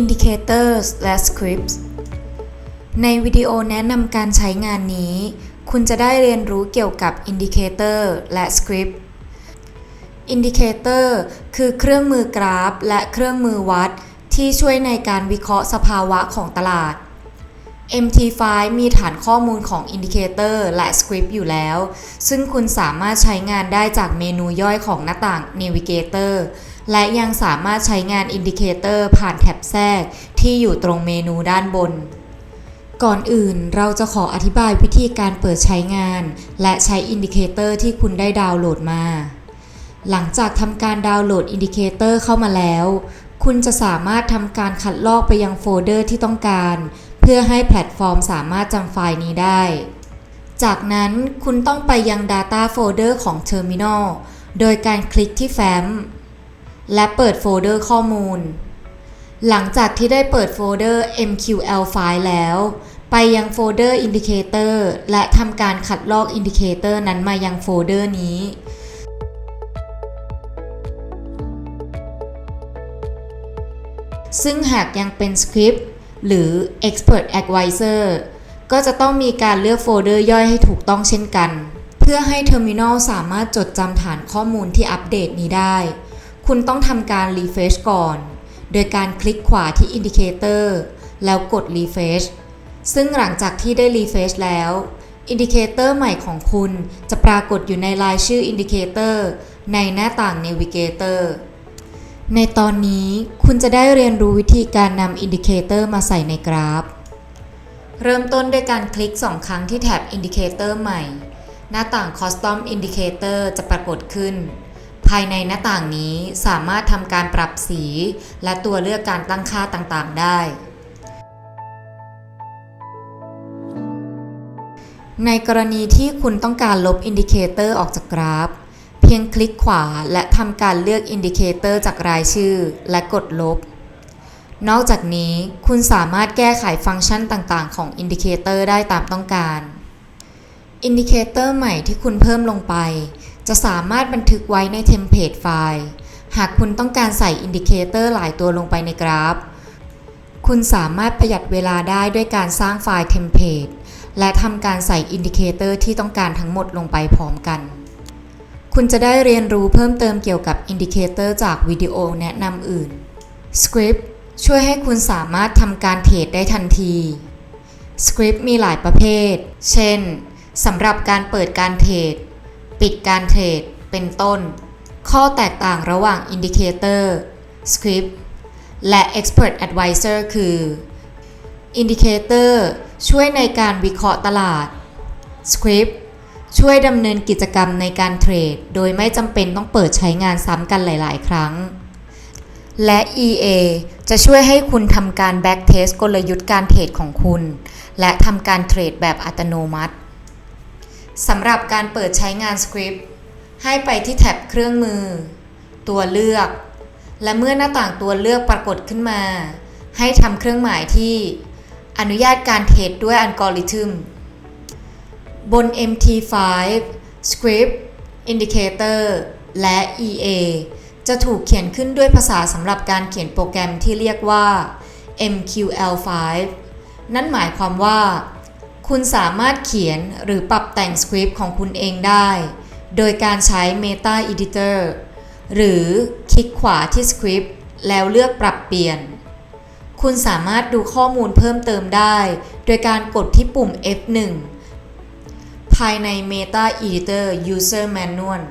Indicators และ Scripts ในวิดีโอแนะนำการใช้งานนี้ คุณจะได้เรียนรู้เกี่ยวกับ Indicator และ Script Indicator คือเครื่องมือกราฟและเครื่องมือวัด ที่ช่วยในการวิเคราะห์สภาวะของตลาด MT5 มีฐานข้อมูลของ Indicator และ Script อยู่แล้ว ซึ่งคุณสามารถใช้งานได้จากเมนูย่อยของหน้าต่าง Navigator และยังสามารถใช้งาน Indicator ผ่านแท็บแทรกที่อยู่ตรงเมนูด้านบน ก่อนอื่นเราจะขออธิบายวิธีการเปิดใช้งาน และใช้ Indicator ที่คุณได้ดาวน์โหลดมา หลังจากทำการดาวน์โหลด Indicator เข้ามาแล้ว คุณจะสามารถทำการคัดลอกไปยังโฟลเดอร์ที่ต้องการ เพื่อให้แพลตฟอร์มสามารถจำไฟล์นี้ได้ จากนั้นคุณต้องไปยัง Data Folder ของ Terminal โดยการคลิกที่แฟ้ม และเปิดโฟลเดอร์ข้อมูล หลังจากที่ได้เปิดโฟลเดอร์ MQL ไฟล์แล้ว ไปยังโฟลเดอร์ Indicator และทำการคัดลอก Indicator นั้นมายังโฟลเดอร์นี้ ซึ่งหากยังเป็นสคริปต์หรือ Expert Advisor ก็จะต้องมีการเลือกโฟลเดอร์ย่อยให้ถูกต้องเช่นกัน เพื่อให้ Terminal สามารถจดจำฐานข้อมูลที่อัปเดตนี้ได้ คุณต้องทำการ Refresh ก่อน โดยการคลิกขวาที่ Indicator แล้วกด Refresh ซึ่งหลังจากที่ได้ Refresh แล้ว Indicator ใหม่ของคุณจะปรากฏอยู่ในรายชื่อ Indicator ในหน้าต่าง Navigator ในตอนนี้คุณจะได้เรียนรู้วิธีการนำอินดิเคเตอร์มาใส่ในกราฟ เริ่มต้นด้วยการคลิก 2 ครั้งที่แท็บอินดิเคเตอร์ใหม่ หน้าต่าง Custom Indicator จะปรากฏขึ้น ภายในหน้าต่างนี้สามารถทำการปรับสี และตัวเลือกการตั้งค่าต่างๆ ได้ ในกรณีที่คุณต้องการลบอินดิเคเตอร์ออกจากกราฟ เพียงคลิกขวาและทำการเลือกอินดิเคเตอร์จากรายชื่อ และกดลบ นอกจากนี้คุณสามารถแก้ไขฟังก์ชันต่างๆ ของอินดิเคเตอร์ได้ตามต้องการ อินดิเคเตอร์ใหม่ที่คุณเพิ่มลงไป จะสามารถบันทึกไว้ในเทมเพลตไฟล์ หากคุณต้องการใส่อินดิเคเตอร์หลายตัวลงไปในกราฟ คุณสามารถประหยัดเวลาได้ด้วยการสร้างไฟล์เทมเพลตและทำการใส่อินดิเคเตอร์ที่ต้องการทั้งหมดลงไปพร้อมกัน คุณจะได้เรียนรู้เพิ่มเติมเกี่ยวกับอินดิเคเตอร์จากวิดีโอแนะนำอื่น Script ช่วยให้คุณสามารถทำการเทรดได้ทันที Script มีหลายประเภท เช่น สำหรับการเปิดการเทรด ปิดการเทรด เป็นต้น ข้อแตกต่างระหว่าง Indicator Script และ Expert Advisor คือ Indicator ช่วยในการวิเคราะห์ตลาด Script ช่วยดำเนินกิจกรรมในการเทรด โดยไม่จำเป็นต้องเปิดใช้งานซ้ำกันหลาย ๆ ครั้ง และ EA จะช่วยให้คุณทำการ backtest กลยุทธ์การเทรดของคุณ และทำการเทรดแบบอัตโนมัติ สำหรับการเปิดใช้งาน Script ให้ไปที่แท็บเครื่องมือ ตัวเลือก และเมื่อหน้าต่างตัวเลือกปรากฏขึ้นมา ให้ทำเครื่องหมายที่อนุญาตการเทรดด้วยอัลกอริทึม บน MT5 Script Indicator และ EA จะถูกเขียนขึ้นด้วยภาษาสำหรับการเขียนโปรแกรมที่เรียกว่า MQL5 นั่นหมายความว่า คุณสามารถเขียนหรือปรับแต่งสคริปต์ของคุณเองได้ โดยการใช้ Meta Editor หรือคลิกขวาที่สคริปต์แล้วเลือกปรับเปลี่ยน คุณสามารถดูข้อมูลเพิ่มเติมได้ โดยการกดที่ปุ่ม F1 ภายใน Meta Editor User Manual